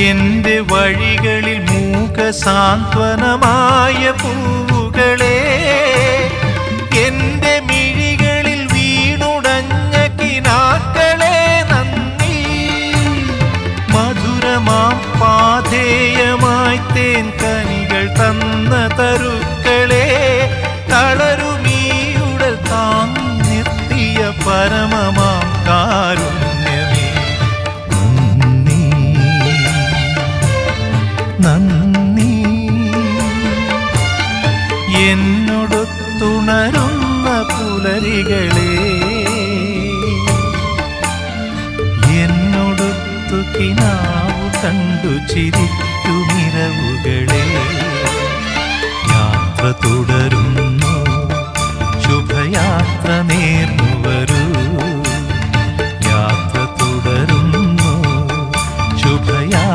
എന്റെ വഴികളിൽ മൂക സാന്ത്വനമായ പൂവുകളെ എന്റെ മിഴികളിൽ വീണുടഞ്ഞ കിനാക്കളെ നന്ദി. മധുരമാം പാധേയമായി തേൻ കനികൾ തന്ന തരുക്കളെ തളരുമീയുടൽ താങ്ങി പരമമാം നന്ദി. എന്നോടൊത്തുണരുന്ന പുലരികളെ എന്നോട് കിനാവു കണ്ടു ചിരിക്കുമിരവുകളെ